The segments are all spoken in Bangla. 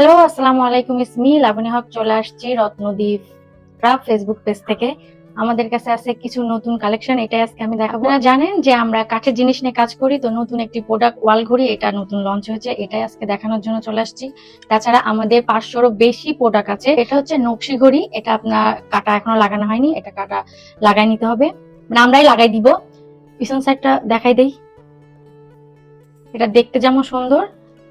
হ্যালো আসসালামু আলাইকুম ইসমি লাবণী হক, চলে আসছি রত্নদ্বীপ ক্রাফট ফেসবুক পেজ থেকে। আমাদের কাছে আছে কিছু নতুন কালেকশন এটাই আজকে আমি দেখাবো। আপনারা জানেন যে আমরা কাঠের জিনিস নিয়ে কাজ করি, তো নতুন একটি প্রোডাক্ট ওয়াল ঘড়ি, এটা নতুন লঞ্চ হয়েছে, এটাই আজকে দেখানোর জন্য চলে আসছি। তাছাড়া আমাদের পাঁচশোরও বেশি প্রোডাক্ট আছে, এটা হচ্ছে নকশি ঘড়ি, এটা আপনার কাটা এখনও লাগানো হয়নি, এটা কাটা লাগাই নিতে হবে। মানে আমরাই লাগাই দিব। পিছন সাইডটা দেখাই দেই। এটা দেখতে যেমন সুন্দর।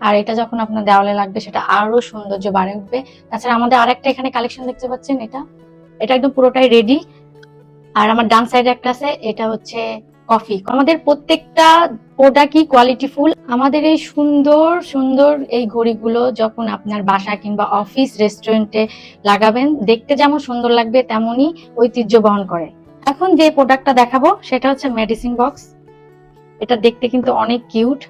আর এটা যখন আপনার দেওয়ালে লাগবে, সেটা আরও সৌন্দর্য বাড়ে উঠবে। তাছাড়া আমাদের আরেকটা এখানে কালেকশন দেখতে পাচ্ছেন, এটা। এটা একদম পুরোটাই রেডি আর আমার ডান সাইডে একটা আছে, এটা হচ্ছে কফি আমাদের প্রত্যেকটা প্রোডাক্টই কোয়ালিটি ফুল আমাদের এই সুন্দর সুন্দর এই ঘড়িগুলো যখন আপনার বাসা কিংবা অফিস রেস্টুরেন্টে লাগাবেন, দেখতে যেমন সুন্দর লাগবে, তেমনই ঐতিহ্য বহন করে। এখন যে প্রোডাক্টটা দেখাবো, সেটা হচ্ছে মেডিসিন বক্স এটা দেখতে কিন্তু অনেক কিউট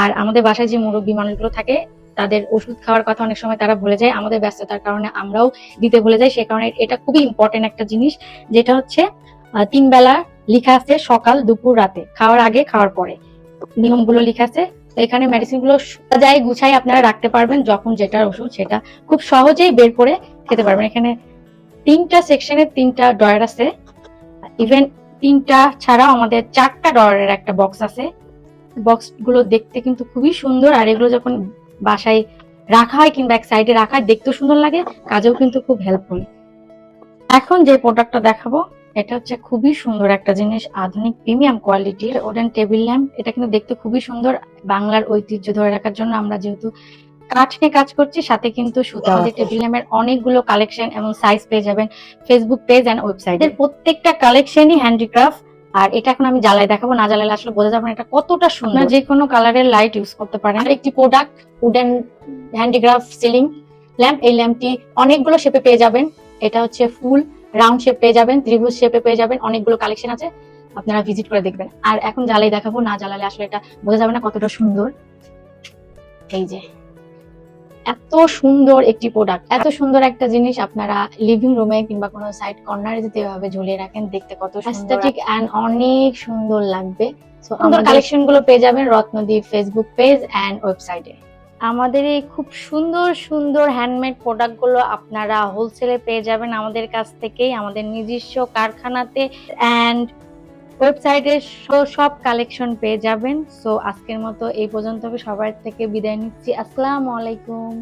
আর আমাদের বাসায় যে মুরব্বী মানুষগুলো থাকে, তাদের ওষুধ খাওয়ার কথা অনেক সময় তারা ভুলে যায়, আমাদের ব্যস্ততার কারণে আমরাও দিতে ভুলে যাই, সে কারণে এটা খুবই ইম্পর্টেন্ট একটা জিনিস, যেটা হচ্ছে তিন বেলা লেখা আছে সকাল, দুপুর, রাতে, খাওয়ার আগে, খাওয়ার পরে। নিয়মগুলো লেখা আছে, এখানে মেডিসিনগুলো সাজায় গুছাই আপনারা রাখতে পারবেন, যখন যেটার ওষুধ সেটা খুব সহজেই বের করে খেতে পারবেন। এখানে তিনটা সেকশনের তিনটা ডয়ার আছে ইভেন তিনটা ছাড়াও আমাদের চারটা ডয়ারের একটা বক্স আছে। বক্সগুলো দেখতে কিন্তু খুবই সুন্দর আর এগুলো যখন বাসায় রাখা হয় কিংবা এক সাইডে রাখা হয় দেখতেও সুন্দর লাগে কাজেও কিন্তু খুব হেল্পফুল এখন যে প্রোডাক্টটা দেখাবো এটা হচ্ছে খুবই সুন্দর একটা জিনিস আধুনিক প্রিমিয়াম কোয়ালিটির ওডেন টেবিল ল্যাম্প এটা কিন্তু দেখতে খুবই সুন্দর বাংলার ঐতিহ্য ধরে রাখার জন্য আমরা যেহেতু কাঠ নিয়ে কাজ করছি সাথে কিন্তু সুতা টেবিল ল্যাম্পের অনেকগুলো কালেকশন এবং সাইজ পেয়ে যাবেন ফেসবুক পেজ এন্ড ওয়েবসাইট এর প্রত্যেকটা কালেকশনই হ্যান্ডিক্রাফট আর এটা এখন আমি জ্বালাই দেখাবো না জ্বালালে আসলে বোঝা যাবে না এটা কতটা সুন্দর। যে কোনো কালারের লাইট ইউজ করতে পারেন। আর একটি product wooden handicraft ceiling lamp এই ল্যাম্পটি অনেকগুলো শেপে পেয়ে যাবেন। এটা হচ্ছে ফুল রাউন্ড শেপ পেয়ে যাবেন ত্রিভুজ শেপে পেয়ে যাবেন অনেকগুলো কালেকশন আছে আপনারা ভিজিট করে দেখবেন। আর এখন জ্বালাই দেখাবো না জ্বালালে আসলে এটা বোঝা যাবে না কতটা সুন্দর। এই যে। এত সুন্দর একটি প্রোডাক্ট এত সুন্দর একটা জিনিস আপনারা লিভিং রুমে কিংবা কোনো সাইড কর্নারে যদি এভাবে ঝুলিয়ে রাখেন দেখতে কত অ্যাস্থেটিক এন্ড অনেক সুন্দর লাগবে। সো আমাদের কালেকশনগুলো পেয়ে যাবেন রত্নদ্বীপ ফেসবুক পেজ এন্ড ওয়েবসাইটে আমাদের এই খুব সুন্দর সুন্দর হ্যান্ডমেড প্রোডাক্টগুলো আপনারা হোলসেলে পেয়ে যাবেন আমাদের কাছ থেকেই আমাদের নিজস্ব কারখানাতে। এন্ড ওয়েবসাইটে সব কালেকশন পেয়ে যাবেন। সো আজকের মতো এই পর্যন্ত। সবার থেকে বিদায় নিচ্ছি। আসসালামু আলাইকুম।